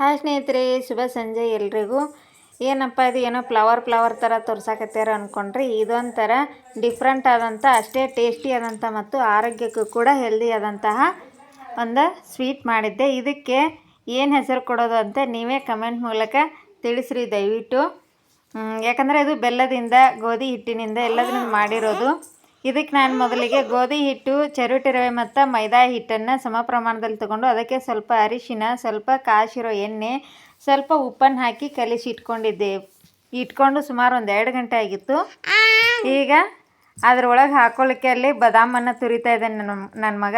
Hi ಸ್ನೇಹಿತರೆ, ಶುಭ ಸಂಜೆ ಎಲ್ರಿಗೂ. ಏನಪ್ಪ ಇದು, ಏನೋ ಫ್ಲವರ್ ಫ್ಲವರ್ ಥರ ತೋರ್ಸಾಕತ್ಯಾರ ಅಂದ್ಕೊಂಡ್ರಿ ಇದೊಂಥರ ಡಿಫ್ರೆಂಟ್ ಆದಂಥ, ಅಷ್ಟೇ ಟೇಸ್ಟಿ ಆದಂಥ ಮತ್ತು ಆರೋಗ್ಯಕ್ಕೂ ಕೂಡ ಹೆಲ್ದಿ ಆದಂತಹ ಒಂದು ಸ್ವೀಟ್ ಮಾಡಿದ್ದೆ. ಇದಕ್ಕೆ ಏನು ಹೆಸರು ಕೊಡೋದು ಅಂತ ನೀವೇ ಕಮೆಂಟ್ ಮೂಲಕ ತಿಳಿಸ್ರಿ ದಯವಿಟ್ಟು. ಯಾಕಂದರೆ ಇದು ಬೆಲ್ಲದಿಂದ, ಗೋಧಿ ಹಿಟ್ಟಿನಿಂದ ಎಲ್ಲದನ್ನು ಮಾಡಿರೋದು. ಇದಕ್ಕೆ ನಾನು ಮೊದಲಿಗೆ ಗೋಧಿ ಹಿಟ್ಟು ಚರುಟಿ ರವೆ ಮತ್ತು ಮೈದಾ ಹಿಟ್ಟನ್ನು ಸಮ ಪ್ರಮಾಣದಲ್ಲಿ ತಗೊಂಡು ಅದಕ್ಕೆ ಸ್ವಲ್ಪ ಅರಿಶಿನ, ಸ್ವಲ್ಪ ಕಾಶಿರೋ ಎಣ್ಣೆ, ಸ್ವಲ್ಪ ಉಪ್ಪನ್ನು ಹಾಕಿ ಕಲಿಸಿ ಇಟ್ಕೊಂಡಿದ್ದೆ. ಇಟ್ಕೊಂಡು ಸುಮಾರು ಒಂದು ಎರಡು ಗಂಟೆ ಆಗಿತ್ತು. ಈಗ ಅದರೊಳಗೆ ಹಾಕೊಳ್ಳಿಕ್ಕೆ ಅಲ್ಲಿ ಬದಾಮನ್ನು ತುರಿತಾ ಇದ್ದಾನೆ ನನ್ನ ನನ್ನ ಮಗ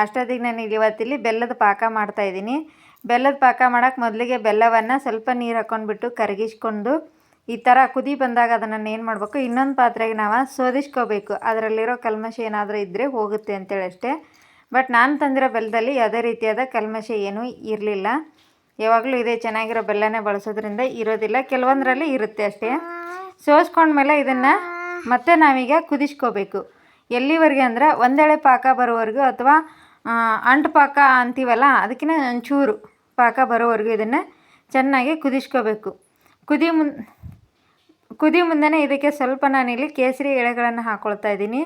ಅಷ್ಟೊತ್ತಿಗೆ ನಾನು ಇಲ್ಲಿ ಇವತ್ತಿಲ್ಲಿ ಬೆಲ್ಲದ ಪಾಕ ಮಾಡ್ತಾಯಿದ್ದೀನಿ ಬೆಲ್ಲದ ಪಾಕ ಮಾಡೋಕ್ಕೆ ಮೊದಲಿಗೆ ಬೆಲ್ಲವನ್ನು ಸ್ವಲ್ಪ ನೀರು ಹಾಕ್ಕೊಂಡ್ಬಿಟ್ಟು ಕರಗಿಸ್ಕೊಂಡು ಈ ಥರ ಕುದಿ ಬಂದಾಗ ಅದನ್ನು ಏನು ಮಾಡಬೇಕು? ಇನ್ನೊಂದು ಪಾತ್ರೆಗೆ ನಾವು ಸೋದಿಸ್ಕೋಬೇಕು. ಅದರಲ್ಲಿರೋ ಕಲ್ಮಶ ಏನಾದರೂ ಇದ್ದರೆ ಹೋಗುತ್ತೆ ಅಂತೇಳಿ ಅಷ್ಟೇ. ಬಟ್ ನಾನು ತಂದಿರೋ ಬೆಲ್ಲದಲ್ಲಿ ಯಾವುದೇ ರೀತಿಯಾದ ಕಲ್ಮಶ ಏನೂ ಇರಲಿಲ್ಲ. ಯಾವಾಗಲೂ ಇದೇ ಚೆನ್ನಾಗಿರೋ ಬೆಲ್ಲನೇ ಬಳಸೋದ್ರಿಂದ ಇರೋದಿಲ್ಲ. ಕೆಲವೊಂದರಲ್ಲಿ ಇರುತ್ತೆ ಅಷ್ಟೇ. ಸೋಸ್ಕೊಂಡ್ಮೇಲೆ ಇದನ್ನು ಮತ್ತೆ ನಾವೀಗ ಕುದಿಸ್ಕೋಬೇಕು. ಎಲ್ಲಿವರೆಗೆ ಅಂದ್ರೆ ಒಂದೆಳೆ ಪಾಕ ಬರೋವರೆಗೂ ಅಥವಾ ಅಂಟು ಪಾಕ ಅಂತೀವಲ್ಲ ಅದಕ್ಕಿಂತ ಒಂಚೂರು ಪಾಕ ಬರೋವರೆಗೂ ಇದನ್ನು ಚೆನ್ನಾಗಿ ಕುದಿಸ್ಕೋಬೇಕು. ಕುದಿ ಮುನ್ ಕುದಿ ಮುಂದೆನೇ ಇದಕ್ಕೆ ಸ್ವಲ್ಪ ನಾನಿಲ್ಲಿ ಕೇಸರಿ ಎಳೆಗಳನ್ನು ಹಾಕ್ಕೊಳ್ತಾ ಇದ್ದೀನಿ.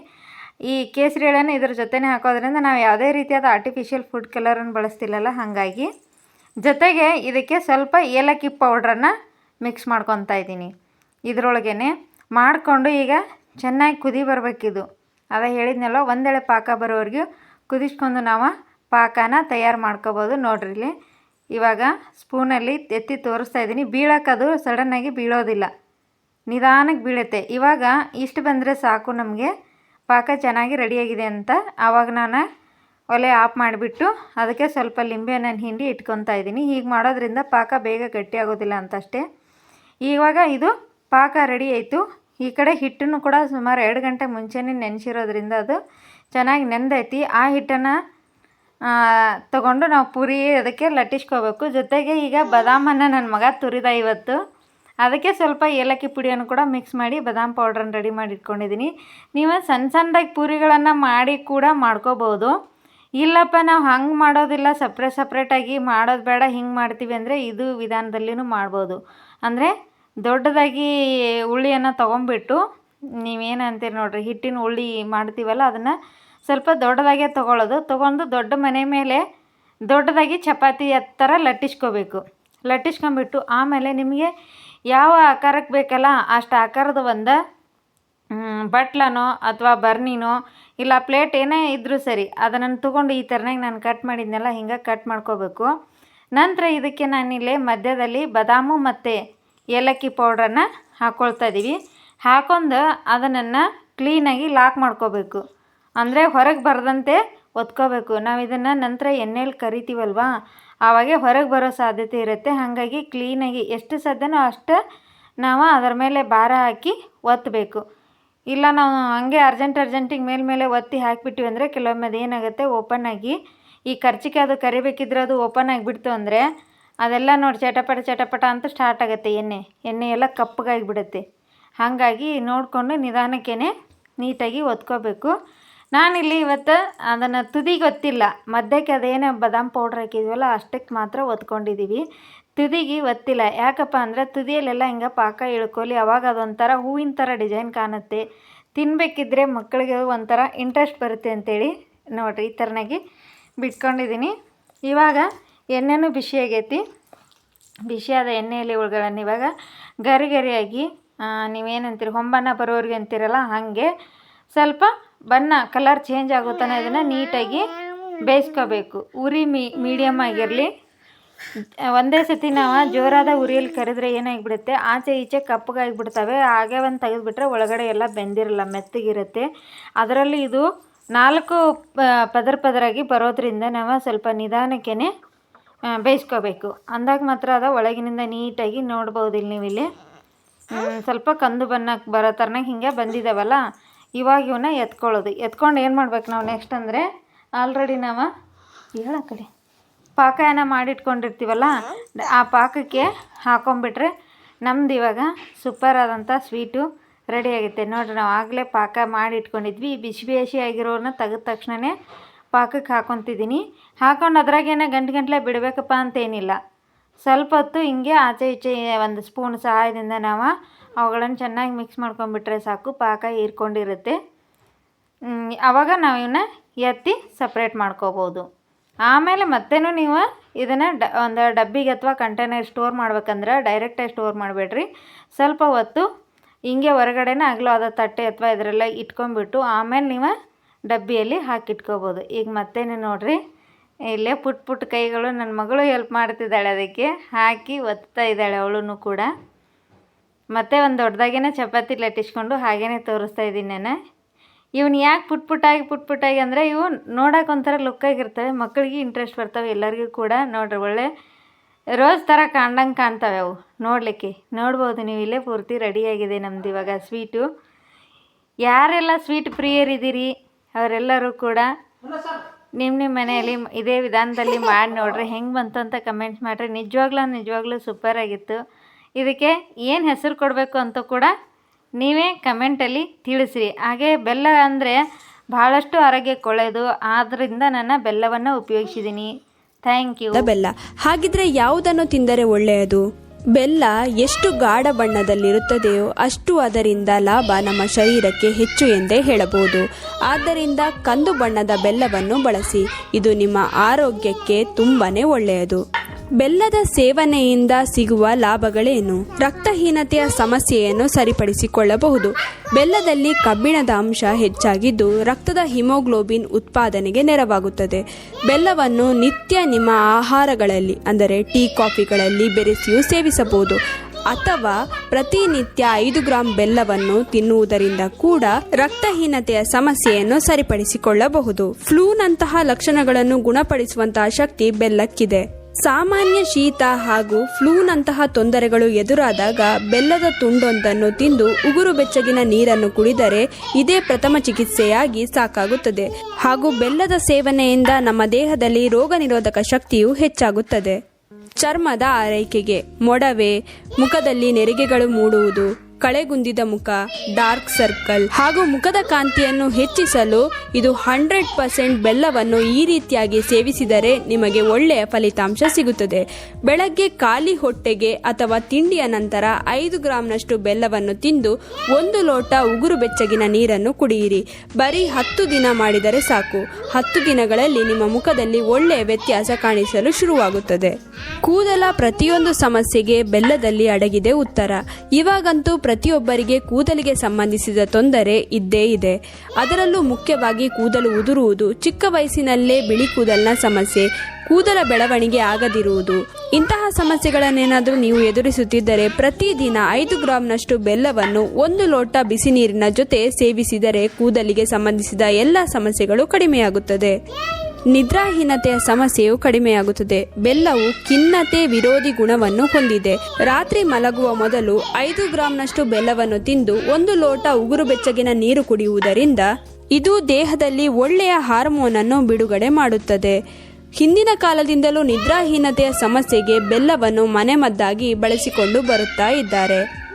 ಈ ಕೇಸರಿ ಎಳೆನ ಇದ್ರ ಜೊತೆನೇ ಹಾಕೋದ್ರಿಂದ ನಾವು ಯಾವುದೇ ರೀತಿಯಾದ ಆರ್ಟಿಫಿಷಿಯಲ್ ಫುಡ್ ಕಲರನ್ನು ಬಳಸ್ತಿಲ್ಲಲ್ಲ, ಹಾಗಾಗಿ. ಜೊತೆಗೆ ಇದಕ್ಕೆ ಸ್ವಲ್ಪ ಏಲಕ್ಕಿ ಪೌಡ್ರನ್ನು ಮಿಕ್ಸ್ ಮಾಡ್ಕೊತಾ ಇದ್ದೀನಿ. ಇದರೊಳಗೇ ಮಾಡಿಕೊಂಡು ಈಗ ಚೆನ್ನಾಗಿ ಕುದಿ ಬರಬೇಕಿದು ಅದ ಹೇಳಿದ್ನಲ್ಲ, ಒಂದೆಳೆ ಪಾಕ ಬರೋವರೆಗೂ ಕುದಿಸ್ಕೊಂಡು ನಾವು ಪಾಕನ ತಯಾರು ಮಾಡ್ಕೋಬೋದು. ನೋಡ್ರಿ ಇಲ್ಲಿ ಇವಾಗ ಸ್ಪೂನಲ್ಲಿ ಎತ್ತಿ ತೋರಿಸ್ತಾ ಇದ್ದೀನಿ. ಬೀಳೋಕ್ಕದು ಸಡನ್ನಾಗಿ ಬೀಳೋದಿಲ್ಲ. ನಿಧಾನಕ್ಕೆ ಬೀಳುತ್ತೆ. ಇವಾಗ ಇಷ್ಟು ಬಂದರೆ ಸಾಕು ನಮಗೆ. ಪಾಕ ಚೆನ್ನಾಗಿ ರೆಡಿಯಾಗಿದೆ ಅಂತ ಆವಾಗ ನಾನು ಒಲೆ ಆಫ್ ಮಾಡಿಬಿಟ್ಟು ಅದಕ್ಕೆ ಸ್ವಲ್ಪ ಲಿಂಬೆಹಣ್ಣನ್ನು ಹಿಂಡಿ ಇಟ್ಕೊತಾ ಇದ್ದೀನಿ. ಹೀಗೆ ಮಾಡೋದ್ರಿಂದ ಪಾಕ ಬೇಗ ಗಟ್ಟಿಯಾಗೋದಿಲ್ಲ ಅಂತಷ್ಟೇ. ಇವಾಗ ಇದು ಪಾಕ ರೆಡಿ ಆಯಿತು. ಈ ಕಡೆ ಹಿಟ್ಟನ್ನು ಕೂಡ ಸುಮಾರು ಎರಡು ಗಂಟೆ ಮುಂಚೆನೇ ನೆನೆಸಿರೋದ್ರಿಂದ ಅದು ಚೆನ್ನಾಗಿ ನೆಂದೈತಿ. ಆ ಹಿಟ್ಟನ್ನು ತಗೊಂಡು ನಾವು ಪುರಿ ಅದಕ್ಕೆ ಲಟ್ಟಿಸ್ಕೋಬೇಕು. ಜೊತೆಗೆ ಈಗ ಬಾದಾಮನ್ನು ನನ್ನ ಮಗ ತುರಿದ ಇವತ್ತು. ಅದಕ್ಕೆ ಸ್ವಲ್ಪ ಏಲಕ್ಕಿ ಪುಡಿಯನ್ನು ಕೂಡ ಮಿಕ್ಸ್ ಮಾಡಿ ಬಾದಾಮ್ ಪೌಡ್ರನ್ನು ರೆಡಿ ಮಾಡಿ ಇಟ್ಕೊಂಡಿದ್ದೀನಿ. ನೀವು ಸಣ್ಣ ಸಣ್ಣದಾಗಿ ಪೂರಿಗಳನ್ನು ಮಾಡಿ ಕೂಡ ಮಾಡ್ಕೋಬೋದು. ಇಲ್ಲಪ್ಪ, ನಾವು ಹಂಗೆ ಮಾಡೋದಿಲ್ಲ. ಸಪ್ರೇಟ್ ಸಪ್ರೇಟಾಗಿ ಮಾಡೋದು ಬೇಡ, ಹಿಂಗೆ ಮಾಡ್ತೀವಿ ಅಂದರೆ ಇದು ವಿಧಾನದಲ್ಲಿನೂ ಮಾಡ್ಬೋದು. ಅಂದರೆ ದೊಡ್ಡದಾಗಿ ಉಳ್ಳಿಯನ್ನು ತೊಗೊಂಬಿಟ್ಟು ನೀವೇನು ಅಂತೀರಿ ನೋಡಿರಿ, ಹಿಟ್ಟಿನ ಉಳ್ಳಿ ಮಾಡ್ತೀವಲ್ಲ, ಅದನ್ನು ಸ್ವಲ್ಪ ದೊಡ್ಡದಾಗೆ ತೊಗೊಳ್ಳೋದು. ತೊಗೊಂಡು ದೊಡ್ಡ ಮನೆ ಮೇಲೆ ದೊಡ್ಡದಾಗಿ ಚಪಾತಿ ಥರ ಲಟ್ಟಿಸ್ಕೋಬೇಕು. ಲಟ್ಟಿಸ್ಕೊಂಬಿಟ್ಟು ಆಮೇಲೆ ನಿಮಗೆ ಯಾವ ಆಕಾರಕ್ಕೆ ಬೇಕಲ್ಲ ಅಷ್ಟು ಆಕಾರದ ಒಂದು? ಬಟ್ಲನೋ ಅಥವಾ ಬರ್ನಿನೋ? ಇಲ್ಲ ಪ್ಲೇಟ್ ಏನೇ ಇದ್ದರೂ ಸರಿ, ಅದನ್ನು ತೊಗೊಂಡು ಈ ಥರನಾಗಿ ನಾನು ಕಟ್ ಮಾಡಿದ್ನೆಲ್ಲ ಹಿಂಗೆ ಕಟ್ ಮಾಡ್ಕೋಬೇಕು. ನಂತರ ಇದಕ್ಕೆ ನಾನಿಲ್ಲಿ ಮಧ್ಯದಲ್ಲಿ ಬದಾಮು ಮತ್ತು ಏಲಕ್ಕಿ ಪೌಡ್ರನ್ನು ಹಾಕ್ಕೊಳ್ತಾ ಇದ್ದೀವಿ ಹಾಕೊಂಡು ಅದನ್ನು ಕ್ಲೀನಾಗಿ ಲಾಕ್ ಮಾಡ್ಕೋಬೇಕು. ಅಂದರೆ ಹೊರಗೆ ಬರದಂತೆ ಒತ್ಕೋಬೇಕು. ನಾವು ಇದನ್ನು ನಂತರ ಎಣ್ಣೆಲಿ ಕರಿತೀವಲ್ವಾ? ಆವಾಗೆ ಹೊರಗೆ ಬರೋ ಸಾಧ್ಯತೆ ಇರುತ್ತೆ. ಹಾಗಾಗಿ ಕ್ಲೀನಾಗಿ ಎಷ್ಟು ಸಾಧ್ಯನೋ ಅಷ್ಟು ನಾವು ಅದರ ಮೇಲೆ ಭಾರ ಹಾಕಿ ಒತ್ತಬೇಕು ಇಲ್ಲ ನಾವು ಹಂಗೆ ಅರ್ಜೆಂಟ್ ಅರ್ಜೆಂಟಿಗೆ ಮೇಲೆ ಮೇಲೆ ಒತ್ತಿ ಹಾಕಿಬಿಟ್ಟಿವಿ ಅಂದರೆ ಕೆಲವೊಮ್ಮೆ ಅದೇನಾಗುತ್ತೆ ಓಪನ್ ಆಗಿ ಈ ಖರ್ಚಿಗೆ ಅದು ಕರಿಬೇಕಿದ್ರೆ ಅದು ಓಪನ್ ಆಗಿಬಿಡ್ತು ಅಂದರೆ ಅದೆಲ್ಲ ನೋಡಿ ಚಟಪಟ ಚಟಪಟ ಅಂತ ಸ್ಟಾರ್ಟ್ ಆಗುತ್ತೆ ಎಣ್ಣೆ. ಎಣ್ಣೆ ಎಲ್ಲ ಕಪ್ಪಗಾಗಿಬಿಡುತ್ತೆ ಹಾಗಾಗಿ ನೋಡಿಕೊಂಡು ನಿಧಾನಕ್ಕೇ ನೀಟಾಗಿ ಒತ್ಕೋಬೇಕು. ನಾನಿಲ್ಲಿ ಇವತ್ತು ಅದನ್ನು ತುದಿ ಗೊತ್ತಿಲ್ಲ. ಮಧ್ಯಕ್ಕೆ ಅದೇನೇ ಬದಾಮ್ ಪೌಡ್ರ್ ಹಾಕಿದ್ವಲ್ಲ, ಅಷ್ಟಕ್ಕೆ ಮಾತ್ರ ಒತ್ಕೊಂಡಿದ್ದೀವಿ ತುದಿಗೆ ಒತ್ತಿಲ್ಲ. ಯಾಕಪ್ಪ ಅಂದರೆ ತುದಿಯಲ್ಲೆಲ್ಲ ಹಿಂಗೆ ಪಾಕ ಇಳ್ಕೊಲಿ, ಅವಾಗ ಅದೊಂಥರ ಹೂವಿನ ಥರ ಡಿಸೈನ್ ಕಾಣುತ್ತೆ. ತಿನ್ನಬೇಕಿದ್ರೆ ಮಕ್ಕಳಿಗೆ ಒಂಥರ ಇಂಟ್ರೆಸ್ಟ್ ಬರುತ್ತೆ ಅಂತೇಳಿ ನೋಡಿರಿ, ಈ ಥರನಾಗಿ ಬಿಟ್ಕೊಂಡಿದ್ದೀನಿ ಇವಾಗ ಎಣ್ಣೆನೂ ಬಿಸಿ ಆಗೈತಿ. ಬಿಸಿಯಾದ ಎಣ್ಣೆಯಲ್ಲಿ ಇವುಗಳನ್ನು ಇವಾಗ ಗರಿ ಗರಿಯಾಗಿ ನೀವೇನಂತೀರಿ, ಹೊಂಬಣ್ಣ ಬರೋರಿಗೆ ಅಂತೀರಲ್ಲ, ಹಾಗೆ ಸ್ವಲ್ಪ ಬಣ್ಣ ಕಲರ್ ಚೇಂಜ್ ಆಗೋ ಇದನ್ನು ನೀಟಾಗಿ ಬೇಯಿಸ್ಕೋಬೇಕು. ಉರಿ ಮೀ ಮೀಡಿಯಮ್ ಆಗಿರಲಿ. ಒಂದೇ ಸತಿ ನಾವು ಜೋರಾದ ಉರಿಯಲ್ಲಿ ಕರೆದ್ರೆ ಏನಾಗಿಬಿಡುತ್ತೆ? ಆಚೆ ಈಚೆ ಕಪ್ಪಗಾಗಿಬಿಡ್ತವೆ ಹಾಗೆ ಒಂದು ತೆಗೆದುಬಿಟ್ರೆ ಒಳಗಡೆ ಎಲ್ಲ ಬೆಂದಿರಲ್ಲ, ಮೆತ್ತಗಿರುತ್ತೆ. ಅದರಲ್ಲಿ ಇದು ನಾಲ್ಕು ಪದರ ಪದರಾಗಿ ಬರೋದ್ರಿಂದ ನಾವು ಸ್ವಲ್ಪ ನಿಧಾನಕ್ಕೇ ಬೇಯಿಸ್ಕೋಬೇಕು. ಅಂದಾಗ ಮಾತ್ರ ಅದು ಒಳಗಿನಿಂದ ನೀಟಾಗಿ ನೋಡ್ಬೋದು ಇಲ್ಲಿ ನೀವು ಇಲ್ಲಿ ಸ್ವಲ್ಪ ಕಂದು ಬಣ್ಣಕ್ಕೆ ಬರೋ ಥರನಾಗ ಹಿಂಗೆ ಬಂದಿದ್ದಾವಲ್ಲ ಇವಾಗ ಇವನ್ನ ಎತ್ಕೊಳ್ಳೋದು. ಎತ್ಕೊಂಡು ಏನು ಮಾಡ್ಬೇಕು ನಾವು ನೆಕ್ಸ್ಟ್ ಅಂದರೆ ಆಲ್ರೆಡಿ ನಾವು ಹೇಳ ಕಡೆ. ಪಾಕ ಮಾಡಿಟ್ಕೊಂಡಿರ್ತೀವಲ್ಲ, ಆ ಪಾಕಕ್ಕೆ ಹಾಕೊಂಬಿಟ್ರೆ ನಮ್ದು ಇವಾಗ ಸೂಪರ್ ಆದಂಥ ಸ್ವೀಟು ರೆಡಿ ಆಗುತ್ತೆ ನೋಡಿರಿ, ನಾವು ಆಗಲೇ ಪಾಕ ಮಾಡಿ ಇಟ್ಕೊಂಡಿದ್ವಿ ಬಿಸಿ ಬಿಸಿ ಆಗಿರೋನ ತೆಗೆದ ತಕ್ಷಣವೇ ಪಾಕಕ್ಕೆ ಹಾಕೊತಿದ್ದೀನಿ. ಹಾಕೊಂಡು ಅದ್ರಾಗೇನೆ ಗಂಟು ಗಂಟಲೆ ಬಿಡಬೇಕಪ್ಪ ಅಂತೇನಿಲ್ಲ. ಸ್ವಲ್ಪ ಹೊತ್ತು ಹಿಂಗೆ ಆಚೆ ಈಚೆ ಒಂದು ಸ್ಪೂನ್ ಸಹಾಯದಿಂದ ನಾವು ಅವುಗಳನ್ನು ಚೆನ್ನಾಗಿ ಮಿಕ್ಸ್ ಮಾಡ್ಕೊಂಡ್ಬಿಟ್ರೆ ಸಾಕು, ಪಾಕ ಹೀರ್ಕೊಂಡಿರುತ್ತೆ. ಆವಾಗ ನಾವು ಇವನ್ನ ಎತ್ತಿ ಸಪ್ರೇಟ್ ಮಾಡ್ಕೋಬೋದು. ಆಮೇಲೆ ಮತ್ತೇನು ನೀವು ಇದನ್ನು ಡ, ಒಂದು ಡಬ್ಬಿಗೆ ಅಥವಾ ಕಂಟೈನರ್ ಸ್ಟೋರ್ ಮಾಡ್ಬೇಕಂದ್ರೆ ಡೈರೆಕ್ಟಾಗಿ ಸ್ಟೋರ್ ಮಾಡಬೇಡ್ರಿ. ಸ್ವಲ್ಪ ಹೊತ್ತು ಹಿಂಗೆ ಹೊರಗಡೆನೇ ಅದ ತಟ್ಟೆ ಅಥವಾ ಇದರೆಲ್ಲ ಇಟ್ಕೊಂಡ್ಬಿಟ್ಟು ಆಮೇಲೆ ನೀವು ಡಬ್ಬಿಯಲ್ಲಿ ಹಾಕಿಟ್ಕೋಬೋದು. ಈಗ ಮತ್ತೇನು ನೋಡ್ರಿ? ಇಲ್ಲೇ ಪುಟ್ ಪುಟ್ ಕೈಗಳು ನನ್ನ ಮಗಳು ಹೆಲ್ಪ್ ಮಾಡ್ತಿದ್ದಾಳೆ ಅದಕ್ಕೆ. ಹಾಕಿ ಒತ್ತಾ ಇದ್ದಾಳೆ ಅವಳು ಕೂಡ. ಮತ್ತೆ ಒಂದು ದೊಡ್ಡದಾಗೇನೆ ಚಪಾತಿ ಲಟ್ಟಿಸ್ಕೊಂಡು ಹಾಗೇ ತೋರಿಸ್ತಾ ಇದ್ದೀನಿ ನಾನು. ಇವನು ಯಾಕೆ ಪುಟ್ ಪುಟ್ಟಾಗಿ ಪುಟ್ ಪುಟ್ಟಾಗಿ ಅಂದರೆ ಇವು ನೋಡೋಕೆ ಒಂಥರ ಲುಕ್ಕಾಗಿರ್ತವೆ ಮಕ್ಕಳಿಗೆ ಇಂಟ್ರೆಸ್ಟ್ ಬರ್ತವೆ ಎಲ್ಲರಿಗೂ ಕೂಡ. ನೋಡ್ರಿ, ಒಳ್ಳೆ ರೋಸ್ ಥರ ಕಾಣ್ದಂಗೆ ಕಾಣ್ತವೆ ಅವು. ನೋಡಲಿಕ್ಕೆ. ನೋಡ್ಬೋದು, ನೀವು ಇಲ್ಲೇ ಪೂರ್ತಿ ರೆಡಿಯಾಗಿದೆ ನಮ್ದು ಇವಾಗ ಸ್ವೀಟು ಯಾರೆಲ್ಲ ಸ್ವೀಟ್ ಪ್ರಿಯರಿದ್ದೀರಿ? ಅವರೆಲ್ಲರೂ ಕೂಡ. ನಿಮ್ಮ ನಿಮ್ಮ ಮನೆಯಲ್ಲಿ ಇದೇ ವಿಧಾನದಲ್ಲಿ ಮಾಡಿ ನೋಡ್ರಿ, ಹೆಂಗೆ ಬಂತು ಅಂತ ಕಮೆಂಟ್ಸ್ ಮಾಡಿರಿ. ನಿಜವಾಗ್ಲೂ ನಿಜವಾಗ್ಲೂ ಸೂಪರ್ ಆಗಿತ್ತು. ಇದಕ್ಕೆ ಏನು ಹೆಸರು ಕೊಡಬೇಕು ಅಂತ ಕೂಡ ನೀವೇ ಕಮೆಂಟಲ್ಲಿ ತಿಳಿಸಿರಿ. ಹಾಗೆ ಬೆಲ್ಲ ಅಂದರೆ ಭಾಳಷ್ಟು ಆರೋಗ್ಯಕ್ಕೆ ಒಳ್ಳೆಯದು ಆದ್ದರಿಂದ ನಾನು ಬೆಲ್ಲವನ್ನು ಉಪಯೋಗಿಸಿದ್ದೀನಿ ಥ್ಯಾಂಕ್ ಯು ಬೆಲ್ಲ. ಹಾಗಿದ್ರೆ ಯಾವುದನ್ನು ತಿಂದರೆ ಒಳ್ಳೆಯದು? ಬೆಲ್ಲ ಎಷ್ಟು ಗಾಢ ಬಣ್ಣದಲ್ಲಿರುತ್ತದೆಯೋ ಅಷ್ಟು ಅದರಿಂದ ಲಾಭ ನಮ್ಮ ಶರೀರಕ್ಕೆ ಹೆಚ್ಚು ಎಂದೇ ಹೇಳಬಹುದು. ಆದ್ದರಿಂದ ಕಂದು ಬಣ್ಣದ ಬೆಲ್ಲವನ್ನು ಬಳಸಿ, ಇದು ನಿಮ್ಮ ಆರೋಗ್ಯಕ್ಕೆ ತುಂಬಾನೇ ಒಳ್ಳೆಯದು. ಬೆಲ್ಲದ ಸೇವನೆಯಿಂದ ಸಿಗುವ ಲಾಭಗಳೇನು? ರಕ್ತಹೀನತೆಯ ಸಮಸ್ಯೆಯನ್ನು ಸರಿಪಡಿಸಿಕೊಳ್ಳಬಹುದು. ಬೆಲ್ಲದಲ್ಲಿ ಕಬ್ಬಿಣದ ಅಂಶ ಹೆಚ್ಚಾಗಿದ್ದು ರಕ್ತದ ಹಿಮೋಗ್ಲೋಬಿನ್ ಉತ್ಪಾದನೆಗೆ ನೆರವಾಗುತ್ತದೆ. ಬೆಲ್ಲವನ್ನು ನಿತ್ಯ ನಿಮ್ಮ ಆಹಾರಗಳಲ್ಲಿ, ಅಂದರೆ ಟೀ, ಕಾಫಿಗಳಲ್ಲಿ ಬೆರೆಸಿಯೂ ಸೇವಿಸಬಹುದು. ಅಥವಾ ಪ್ರತಿನಿತ್ಯ ಐದು ಗ್ರಾಂ ಬೆಲ್ಲವನ್ನು ತಿನ್ನುವುದರಿಂದ ಕೂಡ ರಕ್ತಹೀನತೆಯ ಸಮಸ್ಯೆಯನ್ನು ಸರಿಪಡಿಸಿಕೊಳ್ಳಬಹುದು. ಫ್ಲೂನಂತಹ ಲಕ್ಷಣಗಳನ್ನು ಗುಣಪಡಿಸುವಂತಹ ಶಕ್ತಿ ಬೆಲ್ಲಕ್ಕಿದೆ. ಸಾಮಾನ್ಯ ಶೀತ ಹಾಗೂ ಫ್ಲೂನಂತಹ ತೊಂದರೆಗಳು ಎದುರಾದಾಗ ಬೆಲ್ಲದ ತುಂಡೊಂದನ್ನು ತಿಂದು ಉಗುರು ಬೆಚ್ಚಗಿನ ನೀರನ್ನು ಕುಡಿದರೆ ಇದೇ ಪ್ರಥಮ ಚಿಕಿತ್ಸೆಯಾಗಿ ಸಾಕಾಗುತ್ತದೆ. ಹಾಗೂ ಬೆಲ್ಲದ ಸೇವನೆಯಿಂದ ನಮ್ಮ ದೇಹದಲ್ಲಿ ರೋಗ ನಿರೋಧಕ ಶಕ್ತಿಯು ಹೆಚ್ಚಾಗುತ್ತದೆ. ಚರ್ಮದ ಆರೈಕೆಗೆ ಮೊಡವೆ, ಮುಖದಲ್ಲಿ ನೆರಿಗೆಗಳು ಮೂಡುವುದು ಕಳೆಗುಂದಿದ ಮುಖ ಡಾರ್ಕ್ ಸರ್ಕಲ್ ಹಾಗೂ ಮುಖದ ಕಾಂತಿಯನ್ನು ಹೆಚ್ಚಿಸಲು ಇದು ಹಂಡ್ರೆಡ್ ಪರ್ಸೆಂಟ್ ಬೆಲ್ಲವನ್ನು ಈ ರೀತಿಯಾಗಿ ಸೇವಿಸಿದರೆ ನಿಮಗೆ ಒಳ್ಳೆಯ ಫಲಿತಾಂಶ ಸಿಗುತ್ತದೆ. ಬೆಳಗ್ಗೆ ಖಾಲಿ ಹೊಟ್ಟೆಗೆ ಅಥವಾ ತಿಂಡಿಯ ನಂತರ ಐದು ಗ್ರಾಂನಷ್ಟು ಬೆಲ್ಲವನ್ನು ತಿಂದು ಒಂದು ಲೋಟ ಉಗುರು ಬೆಚ್ಚಗಿನ ನೀರನ್ನು ಕುಡಿಯಿರಿ. ಬರೀ ಹತ್ತು ದಿನ ಮಾಡಿದರೆ ಸಾಕು. ಹತ್ತು ದಿನಗಳಲ್ಲಿ ನಿಮ್ಮ ಮುಖದಲ್ಲಿ ಒಳ್ಳೆಯ ವ್ಯತ್ಯಾಸ ಕಾಣಿಸಲು ಶುರುವಾಗುತ್ತದೆ. ಕೂದಲ ಪ್ರತಿಯೊಂದು ಸಮಸ್ಯೆಗೆ ಬೆಲ್ಲದಲ್ಲಿ ಅಡಗಿದೆ ಉತ್ತರ. ಇವಾಗಂತೂ ಪ್ರತಿಯೊಬ್ಬರಿಗೆ ಕೂದಲಿಗೆ ಸಂಬಂಧಿಸಿದ ತೊಂದರೆ ಇದ್ದೇ ಇದೆ. ಅದರಲ್ಲೂ ಮುಖ್ಯವಾಗಿ ಕೂದಲು ಉದುರುವುದು, ಚಿಕ್ಕ ವಯಸ್ಸಿನಲ್ಲೇ ಬಿಳಿ ಕೂದಲಿನ ಸಮಸ್ಯೆ, ಕೂದಲ ಬೆಳವಣಿಗೆ ಆಗದಿರುವುದು. ಇಂತಹ ಸಮಸ್ಯೆಗಳನ್ನೇನಾದರೂ ನೀವು ಎದುರಿಸುತ್ತಿದ್ದರೆ ಪ್ರತಿದಿನ ಐದು ಗ್ರಾಂನಷ್ಟು ಬೆಲ್ಲವನ್ನು ಒಂದು ಲೋಟ ಬಿಸಿ ನೀರಿನ ಜೊತೆ ಸೇವಿಸಿದರೆ ಕೂದಲಿಗೆ ಸಂಬಂಧಿಸಿದ ಎಲ್ಲ ಸಮಸ್ಯೆಗಳು ಕಡಿಮೆಯಾಗುತ್ತದೆ. ನಿದ್ರಾಹೀನತೆಯ ಸಮಸ್ಯೆಯು ಕಡಿಮೆಯಾಗುತ್ತದೆ. ಬೆಲ್ಲವು ಖಿನ್ನತೆ ವಿರೋಧಿ ಗುಣವನ್ನು ಹೊಂದಿದೆ. ರಾತ್ರಿ ಮಲಗುವ ಮೊದಲು ಐದು ಗ್ರಾಂನಷ್ಟು ಬೆಲ್ಲವನ್ನು ತಿಂದು ಒಂದು ಲೋಟ ಉಗುರು ಬೆಚ್ಚಗಿನ ನೀರು ಕುಡಿಯುವುದರಿಂದ ಇದು ದೇಹದಲ್ಲಿ ಒಳ್ಳೆಯ ಹಾರ್ಮೋನ್ ಅನ್ನು ಬಿಡುಗಡೆ ಮಾಡುತ್ತದೆ. ಹಿಂದಿನ ಕಾಲದಿಂದಲೂ ನಿದ್ರಾಹೀನತೆಯ ಸಮಸ್ಯೆಗೆ ಬೆಲ್ಲವನ್ನು ಮನೆಮದ್ದಾಗಿ ಬಳಸಿಕೊಂಡು ಬರುತ್ತಾ ಇದ್ದಾರೆ.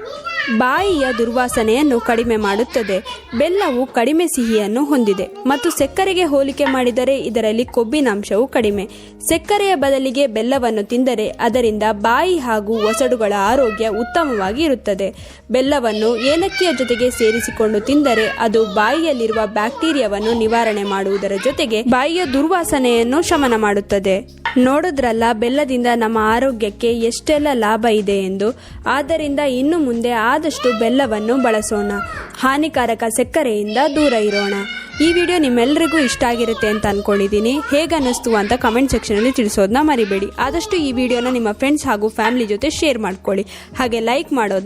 ಬಾಯಿಯ ದುರ್ವಾಸನೆಯನ್ನು ಕಡಿಮೆ ಮಾಡುತ್ತದೆ. ಬೆಲ್ಲವು ಕಡಿಮೆ ಸಿಹಿಯನ್ನು ಹೊಂದಿದೆ. ಮತ್ತು ಸಕ್ಕರೆಗೆ ಹೋಲಿಕೆ ಮಾಡಿದರೆ ಇದರಲ್ಲಿ ಕೊಬ್ಬಿನಾಂಶವು ಕಡಿಮೆ. ಸಕ್ಕರೆಯ ಬದಲಿಗೆ ಬೆಲ್ಲವನ್ನು ತಿಂದರೆ ಅದರಿಂದ ಬಾಯಿ ಹಾಗೂ ಒಸಡುಗಳ ಆರೋಗ್ಯ ಉತ್ತಮವಾಗಿ ಇರುತ್ತದೆ. ಬೆಲ್ಲವನ್ನು ಏಲಕ್ಕಿಯ ಜೊತೆಗೆ ಸೇರಿಸಿಕೊಂಡು ತಿಂದರೆ ಅದು ಬಾಯಿಯಲ್ಲಿರುವ ಬ್ಯಾಕ್ಟೀರಿಯಾವನ್ನು ನಿವಾರಣೆ ಮಾಡುವುದರ ಜೊತೆಗೆ ಬಾಯಿಯ ದುರ್ವಾಸನೆಯನ್ನು ಶಮನ ಮಾಡುತ್ತದೆ. ನೋಡೋದ್ರಲ್ಲ, ಬೆಲ್ಲದಿಂದ ನಮ್ಮ ಆರೋಗ್ಯಕ್ಕೆ ಎಷ್ಟೆಲ್ಲ ಲಾಭ ಇದೆ ಎಂದು. ಆದ್ದರಿಂದ ಇನ್ನು ಮುಂದೆ ಆದಷ್ಟು ಬೆಲ್ಲವನ್ನು ಬಳಸೋಣ. ಹಾನಿಕಾರಕ ಸಕ್ಕರೆಯಿಂದ ದೂರ ಇರೋಣ. ಈ ವಿಡಿಯೋ ನಿಮ್ಮೆಲ್ಲರಿಗೂ ಇಷ್ಟ ಆಗಿರುತ್ತೆ ಅಂತ ಅನ್ಕೊಂಡಿದ್ದೀನಿ ಹೇಗನ್ನಿಸ್ತು ಅಂತ ಕಮೆಂಟ್ ಸೆಕ್ಷನಲ್ಲಿ ತಿಳಿಸೋದನ್ನ ಮರಿಬೇಡಿ. ಆದಷ್ಟು ಈ ವಿಡಿಯೋನ ನಿಮ್ಮ ಫ್ರೆಂಡ್ಸ್ ಹಾಗೂ ಫ್ಯಾಮಿಲಿ ಜೊತೆ ಶೇರ್ ಮಾಡ್ಕೊಳ್ಳಿ. ಹಾಗೆ ಲೈಕ್ ಮಾಡೋದನ್ನ